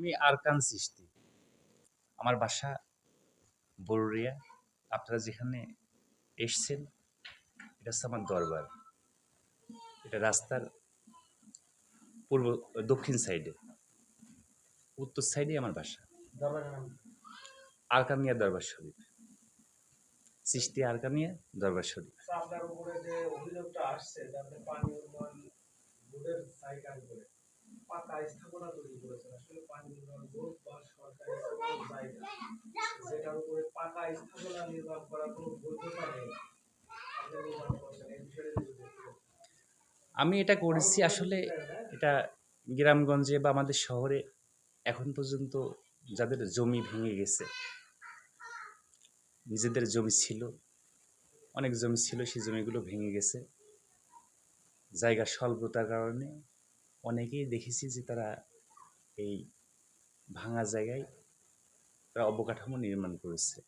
আমি আরকান সৃষ্টি। আমার বাসা বরুরিয়া আপনারা যেখানে এসছেন এটা হচ্ছে আমার দরবার। এটা রাস্তার পূর্ব দক্ষিণ সাইডে উত্তর সাইডে আমার বাসা। আরকানিয়া দরবার শরীফ। সৃষ্টি আরকানিয়া দরবার শরীফ। আপনার উপরে যে অভিযোগটা আসছে পানি উন্নয়ন করে পাকা স্থাপনা তৈরি করেছেন। আসলে পানি উন্নয়ন বোর্ড বা সরকারি জায়গা যেটার উপরে পাকা স্থাপনা নির্মাণ করার কোনো বৈধতা নেই। নির্মাণ। আমি এটা করেছি আসলে এটা গ্রামগঞ্জে বা আমাদের শহরে এখন পর্যন্ত যাদের জমি ভেঙে গেছে, নিজেদের জমি ছিল, অনেক জমি ছিল, সেই জমিগুলো ভেঙে গেছে। জায়গার স্বল্পতার কারণে অনেকেই দেখেছি যে তারা এই ভাঙা জায়গায় তারা অবকাঠামো নির্মাণ করেছে।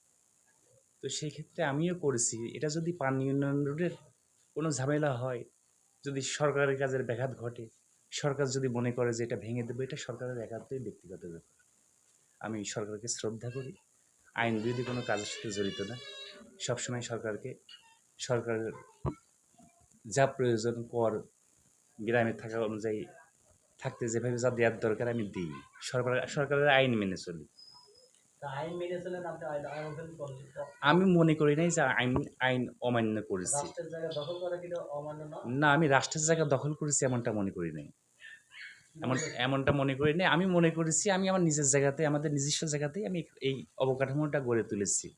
তো সেই ক্ষেত্রে আমিও করেছি। এটা যদি পানি উন্নয়ন রোডের কোনো ঝামেলা হয়, যদি সরকারের কাজের ব্যাঘাত ঘটে, সরকার যদি মনে করে যে এটা ভেঙে দেবে, এটা সরকারের একান্তই ব্যক্তিগত ব্যাপার। আমি সরকারকে শ্রদ্ধা করি। আইন বিরোধী কোনো কাজের সাথে জড়িত না। সবসময় সরকারকে, সরকারের যা প্রয়োজন কর গ্রামে থাকা অনুযায়ী থাকতে যেভাবে যা দেওয়ার দরকার আমি দিই। সরকার সরকারের আইন মেনে চলি। আমি মনে করি নাই যে আইন আইন অমান্য করেছি। না? আমি রাষ্ট্রের জায়গা দখল করেছি এমনটা মনে করি নাই। এমন এমনটা মনে করি নাই। আমি মনে করেছি আমি আমার নিজের জায়গাতে আমাদের নিজস্ব জায়গাতেই আমি এই অবকাঠামোটা গড়ে তুলেছি।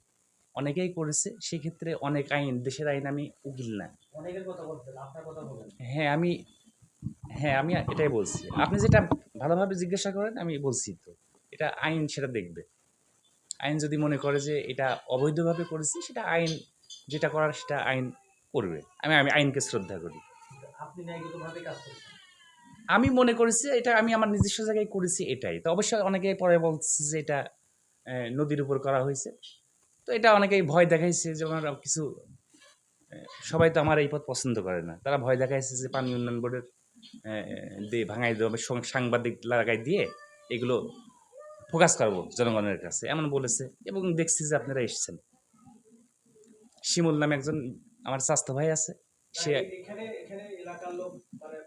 অনেকেই করেছে সেক্ষেত্রে অনেক আইন দেশের আইন আমি উকিল না। হ্যাঁ আমি হ্যাঁ আমি এটাই বলছি। আপনি যেটা ভালোভাবে জিজ্ঞাসা করেন আমি বলছি তো। এটা আইন সেটা দেখবে। আইন যদি মনে করে যে এটা অবৈধভাবে করেছি সেটা আইন যেটা করার সেটা আইন করবে। আমি আমি আইনকে শ্রদ্ধা করি। আপনি ন্যায়গতভাবে কাজ করছেন। আমি মনে করেছি এটা আমি আমার নিজস্ব জায়গায় করেছি এটাই। তো অবশ্যই অনেকে পরে বলছে যে এটা নদীর উপর করা হয়েছে। তো এটা অনেকেই ভয় দেখাইছে যে আর কিছু সবাই তো আমার এই পথ পছন্দ করে না। তারা ভয় দেখাইছে যে পানি উন্নয়ন বোর্ডের দিয়ে ভাঙাই দেবে সাংবাদিক লাগাই দিয়ে এগুলো ফোকাস করব জনগণের কাছে। এমন বলেছে এবং দেখছি যে আপনারা এসেছেন। শিমুল নামে একজন আমার স্বাস্থ্য ভাই আছে। সে এখানে মানে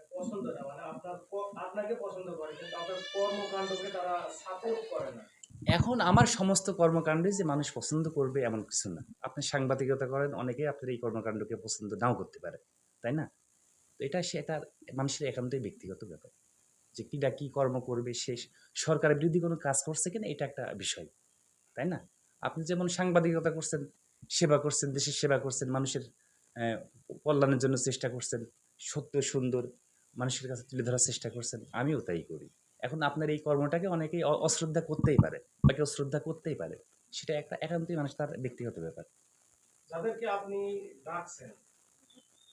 মানে আপনার ক- আপনাকে পছন্দ করে কিন্তু আপনার কর্মকাণ্ডকে তারা সাপোর্ট করে না। এখন আমার সমস্ত কর্মকাণ্ডই যে মানুষ পছন্দ করবে এমন কিছু না। আপনি সাংবাদিকতা করেন অনেকে আপনার এই কর্মকাণ্ডকে পছন্দ নাও করতে পারে তাই না? তো এটা সেটা মানুষের একান্তই ব্যক্তিগত ব্যাপার। যে কিটা কী কর্ম করবে, সে সরকারের বিরোধী কোনো কাজ করছে কিনা, এটা একটা বিষয়, তাই না? আপনি যেমন সাংবাদিকতা করছেন, সেবা করছেন, দেশের সেবা করছেন, মানুষের কল্যাণের জন্য চেষ্টা করছেন, সত্য, সুন্দর, মানুষের কাছে তুলে ধরার চেষ্টা করছেন, আমিও তাই করি। এখন আপনার এই কর্মটাকে অনেকেই অশ্রদ্ধা করতেই পারে, বা কেউ শ্রদ্ধা করতেই পারে, সেটা একটা একান্তই মানুষ তার ব্যক্তিগত ব্যাপার। যাদেরকে আপনি ডাকছেন,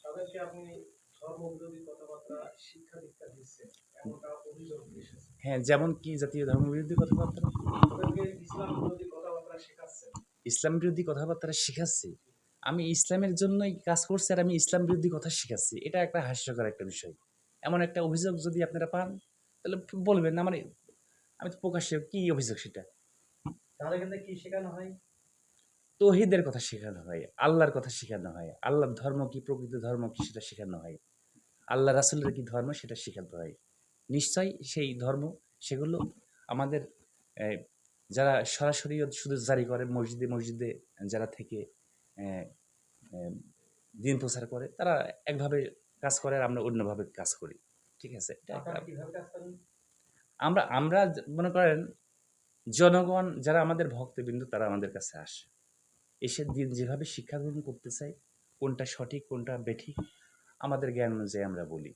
তাদেরকে আপনি ধর্মবিরোধী কথাবার্তা শিক্ষা দীক্ষা দিচ্ছেন এমনটা অভিযোগ এসেছে। হ্যাঁ যেমন কি জাতীয় ধর্মবিরোধী কথাবার্তা? ইসলাম বিরোধী কথাবার্তা শেখাচ্ছেন ইসলাম বিরোধী কথাবার্তা শিখাচ্ছি। আমি ইসলামের জন্যই কাজ করছি আর আমি ইসলাম বিরোধী কথা শিখাচ্ছি। এটা একটা হাস্যকর একটা বিষয়। এমন একটা অভিযোগ যদি আপনারা পান তাহলে বলবেন আমার আমি তো প্রকাশ্যে কি অভিযোগ সেটা? তাহলে কিন্তু কি শেখানো হয়? তহিদের কথা শেখানো হয় আল্লাহর কথা শেখানো হয় আল্লাহর ধর্ম কি প্রকৃত ধর্ম কি সেটা শেখানো হয় আল্লাহ রাসুলের কি ধর্ম সেটা শেখাতে হয়। নিশ্চয়ই সেই ধর্ম সেগুলো আমাদের যারা সরাসরি শুধু জারি করে মসজিদে মসজিদে যারা থেকে দিন প্রচার করে তারা একভাবে কাজ করে আর আমরা অন্যভাবে কাজ করি। ঠিক আছে? আমরা আমরা মনে করেন জনগণ যারা আমাদের ভক্তবিন্দু তারা আমাদের কাছে আসে। এসে দিন যেভাবে শিক্ষা গ্রহণ করতে চাই কোনটা সঠিক কোনটা বেঠিক আমাদের জ্ঞান অনুযায়ী আমরা বলি।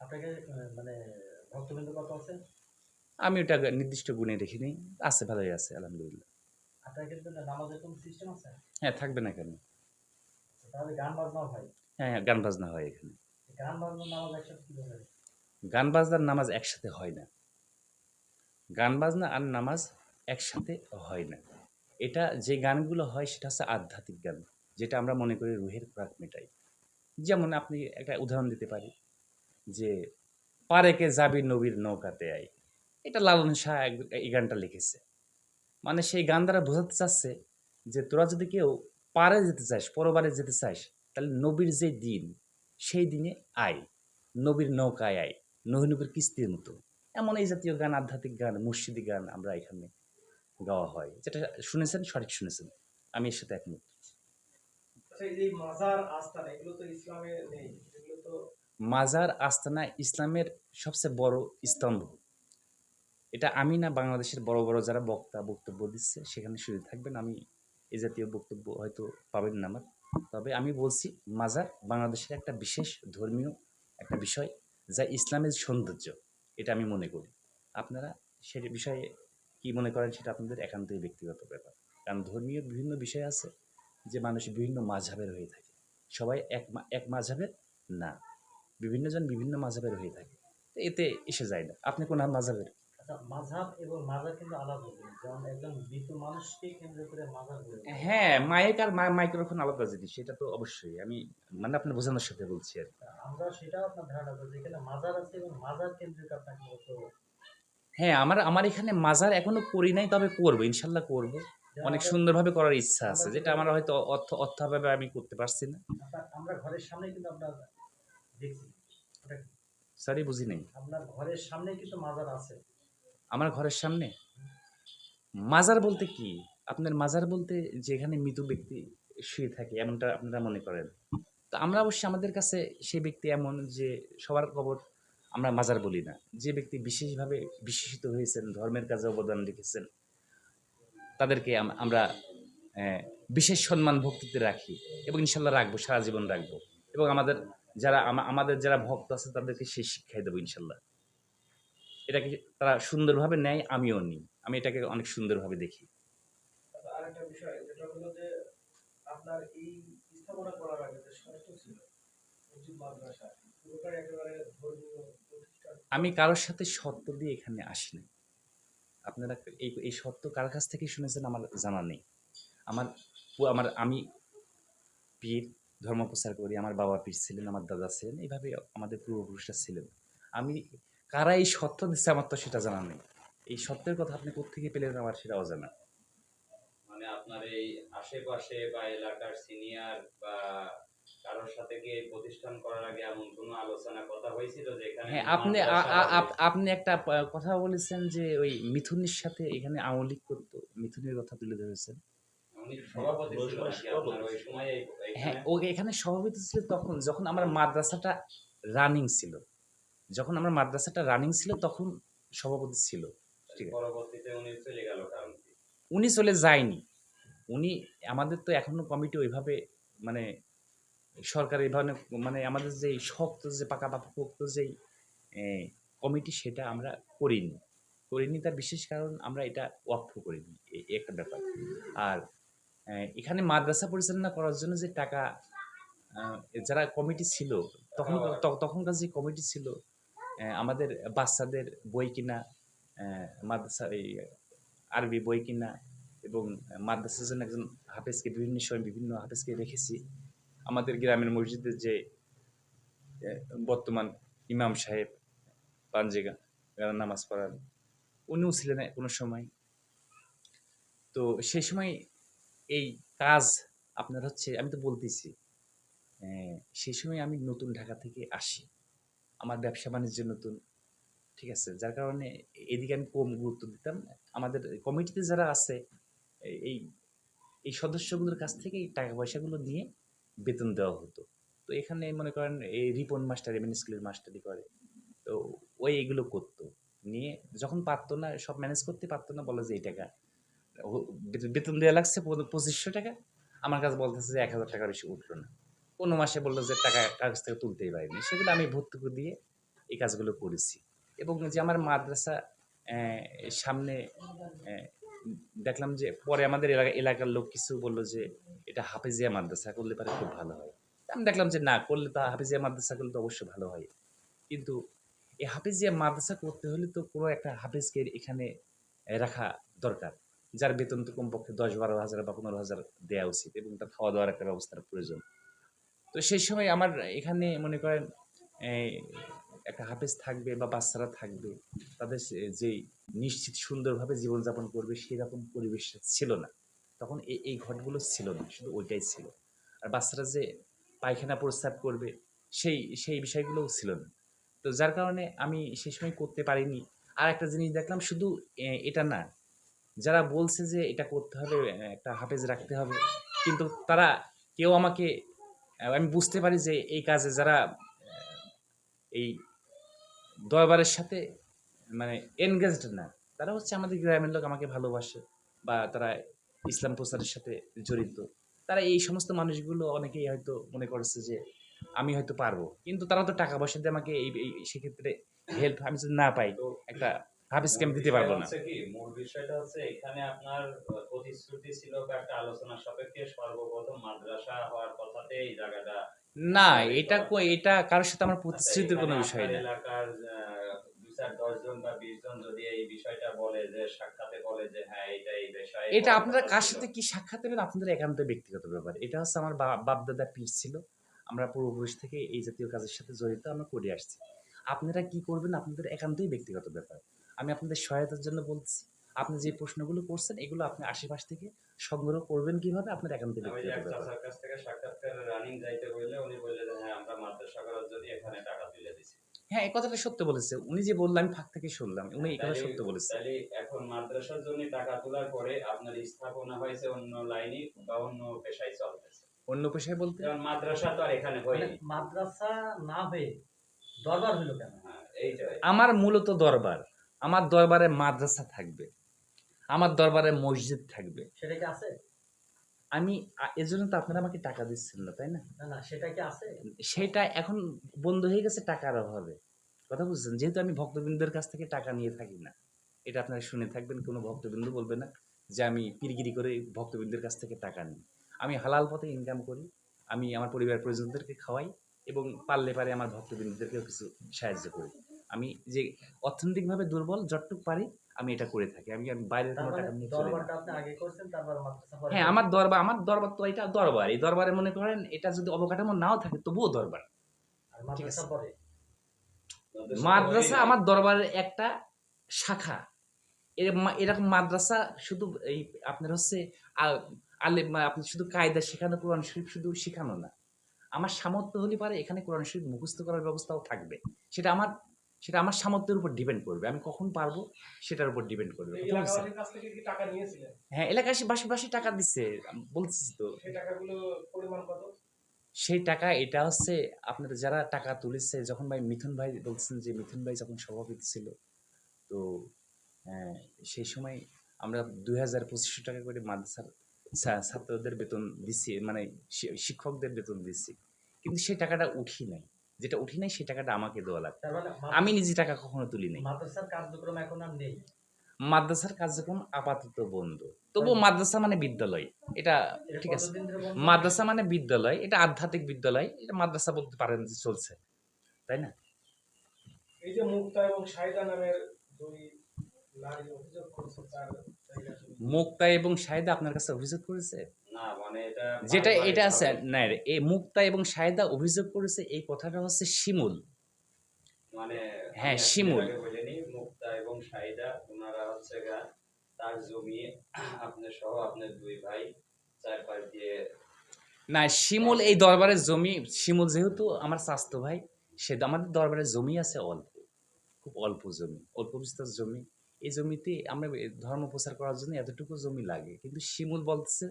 আপনাকে মানে ভক্তবৃন্দ কত আছে? আমি ওটা নির্দিষ্ট গুণে দেখিনি আছে ভালোই আছে আলহামদুলিল্লাহ। হ্যাঁ থাকবে না কেন? বাজনাও হয়। হ্যাঁ হ্যাঁ গান বাজনা হয় এখানে। গান বাজনার নামাজ একসাথে হয় না। গান বাজনা আর নামাজ একসাথে হয় না। এটা যে গানগুলো হয় সেটা হচ্ছে আধ্যাত্মিক গান, যেটা আমরা মনে করি রুহের খোরাক মেটাই। যেমন আপনি একটা উদাহরণ দিতে পারি, যে পারেকে যাবি নবীর নৌকাতে আই। এটা লালন শাহ এই গানটা লিখেছে। মানে সেই গান দ্বারা বোঝাতে চাচ্ছে যে তোরা যদি কেউ পারে যেতে চাস, পরবারে যেতে চাস, তাহলে নবীর যে দিন, সেই দিনে আয়। নবীর নৌকায় আয় নবী নবীর কিস্তির মতো। এমন এই জাতীয় গান, আধ্যাত্মিক গান মুর্শিদি গান আমরা এখানে গাওয়া হয়। যেটা শুনেছেন সঠিক শুনেছেন। আমি এর সাথে একমত। আচ্ছা মাজার আস্তানা ইসলামের সবচেয়ে বড় স্তম্ভ। এটা আমি না বাংলাদেশের বড় বড় যারা বক্তা বক্তব্য দিচ্ছে সেখানে শুধু থাকবেন। আমি এ জাতীয় বক্তব্য হয়তো পাবেন না আমার। তবে আমি বলছি মাজার বাংলাদেশের একটা বিশেষ ধর্মীয় একটা বিষয় যা ইসলামের সৌন্দর্য। এটা আমি মনে করি। আপনারা সে বিষয়ে কি মনে করেন সেটা আপনাদের একান্তই ব্যক্তিগত ব্যাপার। কারণ ধর্মীয় বিভিন্ন বিষয় আছে যে মানুষ বিভিন্ন মাঝাবের হয়ে থাকে। সবাই এক এক মাঝাবের না। বিভিন্নজন বিভিন্ন মাঝাবের হয়ে থাকে। এতে এসে যায় না। আপনি কোন মাঝাবের? আচ্ছা মাঝাব এবং মাজার কিন্তু আলাদা যেমন একজন মৃত মানুষকে কেন্দ্র করে মাজার হ্যাঁ মাইক আর মাইক্রোফোন আলাদা জিনিস সেটা তো অবশ্যই। আমি মানে আপনার বোঝানোর সাথে বলছি আর। আমরা সেটাও আপনার ধারণা করি যে এখানে মাজার আছে এবং মাজার কেন্দ্রিক আপনাকে হ্যাঁ আমার আমার এখানে মাজার এখনও করি নাই তবে করব ইনশাল্লাহ করব। অনেক সুন্দরভাবে করার ইচ্ছা আছে যেটা আমার হয়তো অর্থ অর্থভাবে আমি করতে পারছি না। আমরা ঘরের সামনে কিন্তু আমরা দেখছি। সরি বুঝি নাই। আপনার ঘরের সামনে মাজার আছে। আমার ঘরের সামনে? মাজার বলতে কি? আপনার মাজার বলতে যেখানে মৃত ব্যক্তি শুয়ে থাকে এমনটা আপনারা মনে করেন। তো আমরা অবশ্যই আমাদের কাছে সেই ব্যক্তি এমন যে সবার খবর আমরা মাজার বলি না। যে ব্যক্তি বিশেষভাবে বিশেষিত হয়েছেন, ধর্মের কাজে অবদান রেখেছেন, তাদেরকে আমরা বিশেষ সম্মান ভক্তিতে রাখি এবং ইনশাল্লাহ রাখব, সারা জীবন রাখব। এবং আমাদের যারা আমাদের যারা ভক্ত আছে, তাদেরকে সেই শিক্ষাই দেবো ইনশাল্লাহ। এটাকে তারা সুন্দরভাবে নেয়, আমিও নিই। আমি এটাকে অনেক সুন্দরভাবে দেখি। আপনার এই স্থাপনা করার আগে যে সংস্থা ছিল মাদ্রাসা, পুরোটাই একেবারে ধর্মীয় আমি কারোর সাথে শর্ত দিয়ে এখানে আসিনি। আপনারা এই এই শর্ত কার কাছ থেকে শুনেছেন আমার জানা নেই। আমার আমার, আমি পীর ধর্ম প্রচার করি, আমার বাবা পীর ছিলেন, আমার দাদা ছিলেন, এইভাবে আমাদের পূর্বপুরুষরা ছিলেন। আমি কারা এই সত্য দিচ্ছে আমার তো সেটা জানা নেই। এই সত্যের কথা আপনি কোথেকে পেলেন আমার সেটা অজানা। মানে আপনার এই আশেপাশে বা এলাকার সিনিয়র বা কারোর সাথে কি এই প্রতিষ্ঠান করার আগে এমন কোনো আলোচনা কথা হয়েছিল যেখানে হ্যাঁ আপনি আপনি একটা কথা বলেছেন যে ওই মিথুনের সাথে এখানে আওয়ামী লীগ করতো মিথুনের কথা তুলে ধরেছেন। হ্যাঁ ও এখানে সভাপতি ছিল তখন যখন আমার মাদ্রাসাটা রানিং ছিল। যখন আমার মাদ্রাসাটা রানিং ছিল তখন সভাপতি ছিল। ঠিক? উনি চলে যায়নি। উনি আমাদের তো এখনও কমিটি ওইভাবে মানে সরকার এই ধরনের মানে আমাদের যে শক্ত যে পাকা পোক্ত যেই কমিটি সেটা আমরা করিনি। করিনি তার বিশেষ কারণ আমরা এটা ওয়াকফ করিনি একটা ব্যাপার। আর এখানে মাদ্রাসা পরিচালনা করার জন্য যে টাকা যারা কমিটি ছিল, তখন তখনকার যে কমিটি ছিল আমাদের বাচ্চাদের বই কিনা মাদ্রাসা, এই আরবি বই কিনা এবং মাদ্রাসার জন্য একজন হাফেজকে বিভিন্ন সময় বিভিন্ন হাফেজকে রেখেছি আমাদের গ্রামের মসজিদের যে বর্তমান ইমাম সাহেব পাঞ্জেগা যারা নামাজ পড়ান উনিও ছিলেন কোনো সময়। তো সেই সময় এই কাজ আপনার হচ্ছে, আমি তো বলতেছি সেই সময় আমি নতুন ঢাকা থেকে আসি। আমার ব্যবসা বাণিজ্য নতুন, ঠিক আছে? যার কারণে এদিকে আমি কম গুরুত্ব দিতাম। আমাদের কমিটিতে যারা আছে এই এই সদস্যগুলোর কাছ থেকে টাকা পয়সাগুলো নিয়ে বেতন দেওয়া হতো। তো এখানে মনে করেন এই রিপন মাস্টার এমএন স্কুলের মাস্টারি করে। তো ওই এগুলো করতো। নিয়ে যখন পারতো না, সব ম্যানেজ করতে পারতো না, বলে যে এই টাকা বেতন- বেতন দেওয়া লাগছে পঁচিশশো টাকা। আমার কাছে বলতেছে যে এক হাজার টাকা বেশি উঠল না। কোনো মাসে বলল যে টাকা কাগজ থেকে তুলতেই পারিনি। সেগুলো আমি ভর্তুকি দিয়ে এই কাজগুলো করেছি। এবং যে আমার মাদ্রাসা সামনে দেখলাম যে পরে আমাদের এলাকা, এলাকার লোক কিছু বলল যে এটা হাফেজিয়া মাদ্রাসা করলে পারে খুব ভালো হয়। আমি দেখলাম যে না, করলে তো হাফেজিয়া মাদ্রাসা করলে তো অবশ্যই ভালো হয়। কিন্তু এই হাফেজিয়া মাদ্রাসা করতে হলে তো কোনো একটা হাফেজকে এখানে রাখা দরকার। যার বেতন তো কমপক্ষে দশ বারো হাজার বা পনেরো হাজার দেওয়া উচিত এবং তার খাওয়া দাওয়ার একটা ব্যবস্থার প্রয়োজন। তো সেই সময় আমার এখানে মনে করেন একটা হাফেজ থাকবে বা বাচ্চারা থাকবে, তাদের যেই নিশ্চিত সুন্দরভাবে জীবনযাপন করবে সেরকম পরিবেশ ছিল না। তখন এই এই ঘটগুলো ছিল না, শুধু ওইটাই ছিল। আর বাচ্চারা যে পায়খানা প্রস্রাব করবে, সেই সেই বিষয়গুলোও ছিল না। তো যার কারণে আমি সেই সময় করতে পারিনি। আর একটা জিনিস দেখলাম, শুধু এটা না, যারা বলছে যে এটা করতে হবে একটা হাফেজ রাখতে হবে, কিন্তু তারা কেউ আমাকে, আমি বুঝতে পারি যে এই কাজে যারা এই দরবারের সাথে মানে এনগেজড না, তারা হচ্ছে আমাদের গ্রামের লোক, আমাকে ভালোবাসে বা তারা ইসলাম প্রচারের সাথে জড়িত। তারা এই সমস্ত মানুষগুলো অনেকেই হয়তো মনে করছে যে আমি হয়তো পারব। কিন্তু তারা তো টাকা পয়সা দিয়ে আমাকে এই সেক্ষেত্রে হেল্প আমি যদি না পাই একটা হাফিজ ক্যাম্প দিতে পারব না। মূল বিষয়টা হচ্ছে এখানে আপনার প্রতিশ্রুতি ছিল একটা আলোচনা সাপেক্ষে সর্বপ্রথম মাদ্রাসা হওয়ার কথাতে এই জায়গাটা না এটা এটা কারোর সাথে আমার প্রতিশ্রুতির কোনো বিষয় না। এলাকার আহ, দুই চার দশ জন বা বিশ জন যদি এই বিষয়টা বলে যে সাক্ষাতে বলে যে হ্যাঁ এটা এই বিষয়ে এটা আপনারা কার সাথে কি সাক্ষাৎ আপনাদের একান্ত ব্যক্তিগত ব্যাপার? এটা হচ্ছে আমার বাপ দাদা পীর ছিল। আমরা পূর্বপুরুষ থেকে এই জাতীয় কাজের সাথে জড়িত আমরা করে আসছি। আপনারা কি করবেন আপনাদের একান্তই ব্যক্তিগত ব্যাপার। আমি আপনাদের সহায়তার জন্য বলছি। আপনি যে প্রশ্নগুলো করছেন এগুলো আপনি আশেপাশ থেকে সংগ্রহ করবেন কীভাবে? আপনার একান্ত কাছ থেকে সাক্ষাৎকার রানিং যাইতে বললে উনি বললে যে হ্যাঁ আমরা মাদ্রাসা করার জন্য এখানে টাকা তুলে দিছি। হ্যাঁ এই কথাটা সত্য বলেছে। উনি যে বললেন আমি ফাঁক থেকে শুনলাম। উনি এই কথা সত্য বলেছে। তাইলে এখন মাদ্রাসার জন্য টাকা তোলার পরে আপনার স্থাপনা হয়েছে অন্য লাইনে বা অন্য পেশায় চলতেছে। অন্য পেশায় বলতে? যেমন মাদ্রাসা তো আর এখানে মানে হয়নি মাদ্রাসা না হয়ে দরবার হলো কেন? হ্যাঁ এইটাই। আমার মূলত দরবার। আমার দরবারে মাদ্রাসা থাকবে। আমার দরবারে মসজিদ থাকবে। সেটা কি আছে? আমি এর জন্য তো আপনারা আমাকে টাকা দিচ্ছেন না তাই না? না না সেটা কি আছে? সেটা এখন বন্ধ হয়ে গেছে টাকার অভাবে। কথা বুঝছেন? যেহেতু আমি ভক্তবৃন্দের কাছ থেকে টাকা নিয়ে থাকি না এটা আপনারা শুনে থাকবেন কোনো ভক্তবৃন্দ বলবে না যে আমি পিরিগিরি করে ভক্তবৃন্দের কাছ থেকে টাকা নিই। আমি হালাল পথে ইনকাম করি আমি আমার পরিবার পরিজনদেরকে খাওয়াই এবং পারলে পারে আমার ভক্তবৃন্দদেরকেও কিছু সাহায্য করি। আমি যে অর্থনৈতিকভাবে দুর্বল যতটুকু পারি আমি এটা করে থাকি। আমি আমি বাইরের কোনো মানে টাকা নিয়ে চলি না। দরবারটা আপনি আগে করছেন তারপর মাদ্রাসা পরে হ্যাঁ আমার দরবার আমার দরবার তো এটা দরবার। এই দরবারে মনে করেন এটা যদি অবকাঠামো নাও থাকে তবুও দরবার। আর মাদ্রাসা আছে। মাদ্রাসা আমার দরবারের একটা শাখা। এরকম মাদ্রাসা শুধু এই আপনার হচ্ছে আলে আপনি শুধু কায়দা শেখানো কোরআন শরীফ শুধু শেখানো না। আমার সামর্থ্য হলে পারে এখানে কোরআন শরীফ মুখস্থ করার ব্যবস্থাও থাকবে। সেটা আমার সেটা আমার সামর্থ্যের উপর ডিপেন্ড করবে। আমি কখন পারব সেটার উপর ডিপেন্ড করবে। হ্যাঁ এলাকাশি বাসি বাসি টাকা দিচ্ছে আমি বলছি তো। সেই টাকা এটা হচ্ছে আপনার যারা টাকা তুলেছে যখন ভাই মিথুন ভাই বলছেন যে মিথুন ভাই যখন সভাপতি ছিল তো আহ, সেই সময় আমরা দুই হাজার পঁচিশশো টাকা করে মাদ্রাসার ছাত্রদের বেতন দিচ্ছি মানে শিক্ষকদের বেতন দিচ্ছি কিন্তু সেই টাকাটা উঠি নাই। যেটা উঠি নাই সেই টাকাটা আমাকে দেওয়া লাগবে। মানে আমি নিজে টাকা কখনো তুলি নাই। মাদ্রাসার কার্যক্রম এখন আর নেই। মাদ্রাসার কার্যক্রম আপাতত বন্ধ। তবুও মাদ্রাসা মানে বিদ্যালয়। এটা ঠিক আছে? মাদ্রাসা মানে বিদ্যালয় এটা আধ্যাত্মিক বিদ্যালয় এটা মাদ্রাসা বলতে পারেন যে চলছে। তাই না? এই যে মুক্তা এবং সাইদা নামের দুই নারী অভিযোগ করছে তার মুক্তা এবং সায়দা আপনার কাছে অভিযোগ করেছে? যেটা এটা আছে না রে, এই মুক্তা এবং সায়দা অভিযোগ করেছে এই কথাটা হচ্ছে শিমুল। মানে হ্যাঁ, শিমুল। মুক্তা এবং সাইদা ওনারা হচ্ছে গা তার জমি আপনার সহ আপনার দুই ভাই চার পাঁচ দিয়ে না শিমুল এই দরবারের জমি শিমুল যেহেতু আমার স্বাস্থ্য ভাই সে আমাদের দরবারের জমি আছে অল্প খুব অল্প জমি অল্প বিস্তর জমি। এই জমিতে আমরা ধর্ম প্রচার করার জন্য এতটুকু জমি লাগে। কিন্তু শিমুল বলতেছে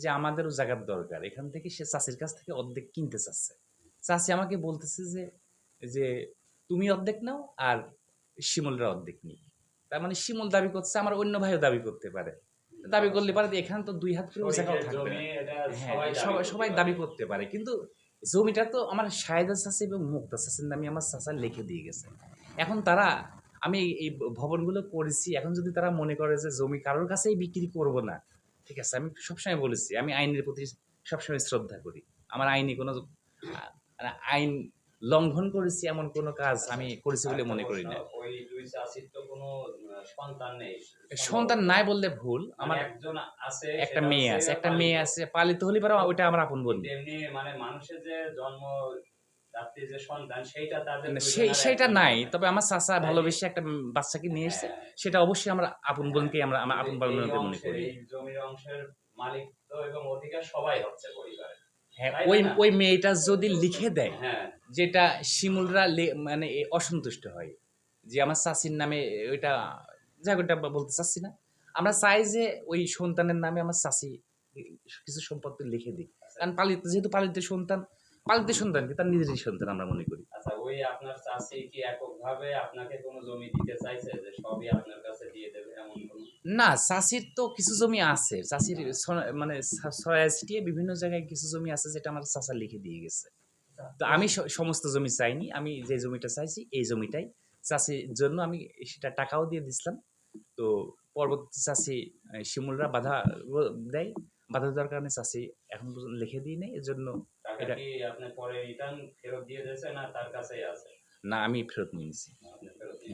যে আমাদেরও জায়গার দরকার। এখান থেকে সে চাষির কাছ থেকে অর্ধেক কিনতে চাচ্ছে। চাষি আমাকে বলতেছে যে যে তুমি অর্ধেক নাও আর শিমুলরা অর্ধেক নিই তার মানে শিমুল দাবি করছে আমার অন্য ভাইও দাবি করতে পারে। দাবি করলে পারে এখানে তো দুই হাত করেও জায়গাও থাকবে হ্যাঁ সবাই সবাই। দাবি করতে পারে। কিন্তু জমিটা তো আমার সায়দা চাষি এবং মুক্তা চাষির নামে আমার চাষা লিখে দিয়ে গেছে। এখন তারা আমি এই ভবনগুলো করেছি এখন যদি তারা মনে করে যে জমি কারোর কাছেই বিক্রি করব না ঠিক আছে আমি সবসময় বলেছি আমি আইনের প্রতি সবসময় শ্রদ্ধা করি। আমার আইনি কোনো মানে আইন লঙ্ঘন করেছি এমন কোনো কাজ আমি করেছি বলে মনে করি না আহ, সন্তান নেই। সন্তান নাই বললে ভুল আমার আমার একজন আছে একটা মেয়ে আছে একটা মেয়ে আছে পালিত হলে পারে ওইটা আমার আপন বোন তেমনি মানে মানুষের যে জন্ম সেইটা তাদের না, দুইজনের সেই সেটা নাই। তবে আমার চাচা ভালোবেসে একটা বাচ্চাকে নিয়ে এসেছে। হ্যাঁ। সেটা অবশ্যই আমরা আপন বোনকে আমরা আপন মনে করি। জমির অংশের মালিক তো এবং অধিকার সবাই হচ্ছে পরিবারে হ্যাঁ ওই ওই মেয়েটা যদি লিখে দেয় হ্যাঁ। যেটা শিমুলরা মানে অসন্তুষ্ট হয়। যে আমার চাষির নামে ওইটা ওটা বলতে চাচ্ছি না। আমরা চাই যে ওই সন্তানের নামে আমার চাষি কিছু সম্পত্তি লিখে দিই কারণ পালিত যেহেতু পালিত সন্তান পালিত সন্তান কি? তার নিজেরই সন্তান আমরা মনে করি। আচ্ছা ওই আপনার চাষি কি এককভাবে আপনাকে কোনো জমি দিতে চাইছে যে সবই আপনার কাছে দিয়ে দেবে এমন কোনো? না চাষির তো কিছু জমি আছে। চাষির মানে ছয় বিভিন্ন জায়গায় কিছু জমি আছে যেটা আমার চাষা লিখে দিয়ে গেছে। তো আমি সমস্ত জমি চাইনি আমি যে জমিটা চাইছি এই জমিটাই। চাষির জন্য আমি সেটা টাকাও দিয়ে দিছিলাম। তো পরবর্তী চাষি শিমুলরা বাধা দেয়। বাধা দেওয়ার কারণে চাষি এখন পর্যন্ত লিখে দিই নেই। এর জন্য টাকা কি আপনি পরে রিটার্ন ফেরত দিয়ে দিয়েছে না তার কাছেই আছে। না আমি ফেরত নিয়ে নিছি। আপনি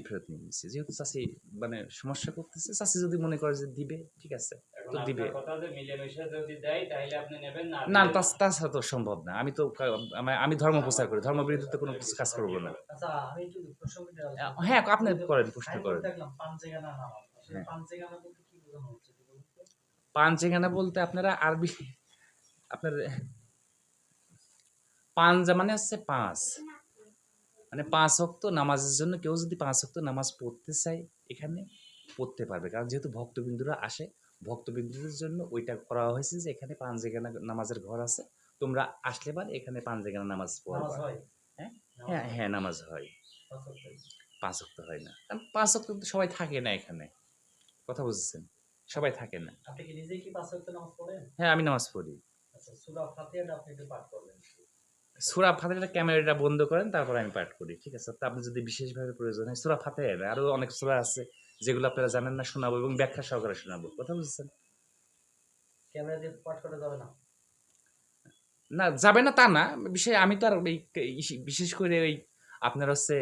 ফেরত নিয়ে নিছি। যেহেতু চাষি মানে সমস্যা করতেছে চাষি যদি মনে করে যে দিবে ঠিক আছে তো দিবে। কথা যে মিলেমিশে যদি দেয় তাহলে আপনি নেবেন না তা তাছাড়া তো সম্ভব না। আমি তো আমি- ধর্ম প্রচার করি। ধর্ম বিরুদ্ধে কোনো কিছু কাজ করব না। আচ্ছা হ্যাঁ আপনি করেন প্রশ্ন করেন। পাঞ্চেগানা হ্যাঁ। বলতে আপনারা আরবি আপনার পাঞ্জা মানে হচ্ছে পাঁচ। মানে পাঁচ অক্ত নামাজের জন্য কেউ যদি পাঁচ অক্ত নামাজ পড়তে চায় এখানে পড়তে পারবে। কারণ যেহেতু ভক্তবিন্দুরা আসে ভক্তবিন্দুদের জন্য ওইটা করা হয়েছে যে এখানে পাঞ্জেখানা নামাজের ঘর আছে। তোমরা আসলে পার এখানে পাঞ্জেখানা নামাজ নামাজ পড়বা হয়? হ্যাঁ? হ্যাঁ? হ্যাঁ নামাজ হয়। পাঁচ ওয়াক্ত হয়। অক্ত হয় না। কারণ পাঁচ অক্ত তো সবাই থাকে না এখানে। কথা বুঝছেন? সবাই থাকে না। আপনি কি নিজেই কি পাঁচ ওয়াক্ত নামাজ পড়েন? হ্যাঁ আমি নামাজ পড়ি। আচ্ছা সূরা ফাতিহাটা ক্যামেরাটা বন্ধ করেন তারপর আমি পাঠ করি ঠিক আছে? তা আপনি যদি বিশেষভাবে প্রয়োজন হয় সুরা ফাতে আরও অনেক সুরা আছে যেগুলো আপনারা জানেন না শোনাবো এবং ব্যাখ্যা সহকারে শোনাবো। কথা বুঝছেন? ক্যামেরা দিয়ে পাঠ করা যাবে না? না যাবে না তা না বিষয় আমি তো আর ওই বিশেষ করে ওই আপনার হচ্ছে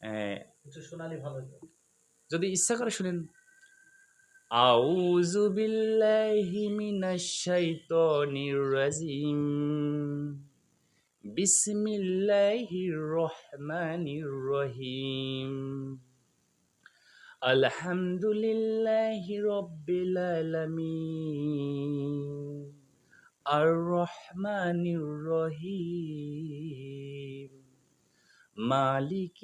আহ, শোনালে ভালো যদি ইচ্ছা করে শুনেন। আউযু বিল্লাহি মিনাশ শাইতানির রাজিম। বিসমিল্লাহির রহমানির রহিম আলহামদুলিল্লাহি রাব্বিল আলামিন আর রহমানির রহিম মালিক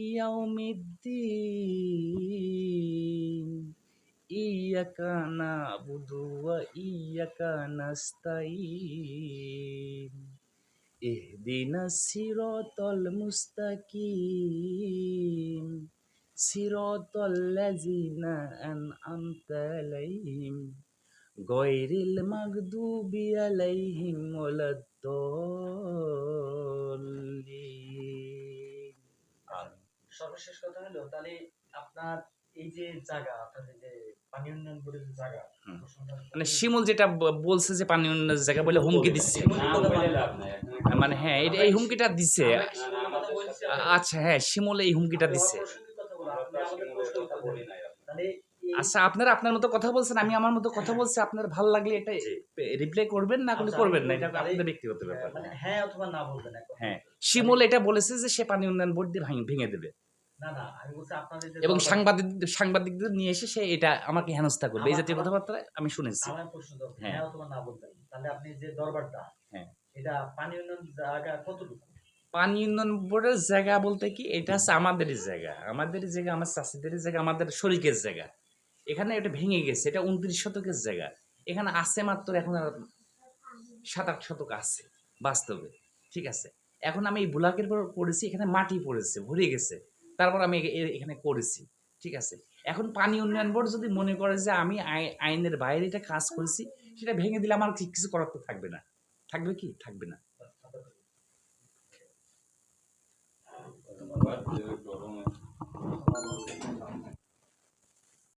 ইয়াকা নাবুদু ওয়া ইহদিনাস সিরাতাল মুস্তাকিম, সিরাতাল লাযিনা আন'আমতা আলাইহিম, গায়রিল মাগদুবি আলাইহিম ওয়ালাদ-দাল্লিন। সর্বশেষ কথা হলো, তাহলে আপনার এই যে জায়গা আপনার এই যে মানে শিমুল যেটা বলছে যে পানি উন্নয়নের জায়গা বলে হুমকি দিচ্ছে। মানে হ্যাঁ এই হুমকিটা আচ্ছা হ্যাঁ শিমুল এই হুমকিটা আপনার। আচ্ছা আপনারা আপনার মতো কথা বলছেন আমি আমার মতো কথা বলছি আপনার ভালো লাগলে এটা রিপ্লাই করবেন না আচ্ছা, করবেন না এটা আপনাদের ব্যক্তিগত ব্যাপার। মানে হ্যাঁ অথবা না বলবেন হ্যাঁ শিমুল এটা বলেছে যে সে পানি উন্নয়ন বোর্ড দিয়ে ভেঙে দেবে। এবং সাংবাদিক সাংবাদিকদের নিয়ে এসে সে এটা আমাকে হেনস্থা করবে এই জাতীয় কথাবার্তা আমি শুনেছি। হ্যাঁ। হ্যাঁ তাহলে আপনি যে দরবারটা হ্যাঁ। এটা পানি উন্নয়ন জায়গা কতটুকু? পানি উন্নয়ন বোর্ডের জায়গা বলতে কি এটা হচ্ছে আমাদেরই জায়গা। আমাদেরই জায়গা আমার চাষিদেরই জায়গা আমাদের শরিকের জায়গা। এখানে এটা ভেঙে গেছে এটা উনত্রিশ শতকের জায়গা। এখানে আছে মাত্র এখন আর সাত আট শতক আছে বাস্তবে। ঠিক আছে? এখন আমি এই বুলাকের পর করেছি এখানে মাটি পড়েছে ভরে গেছে। তারপর আমি এখানে করেছি, ঠিক আছে? এখন পানি উন্নয়ন বোর্ড যদি মনে করে যে আমি আইনের বাইরে এটা কাজ করেছি, সেটা ভেঙে দিলে আমার কিছু করার তো থাকবে না। থাকবে কি? থাকবে না। ধন্যবাদ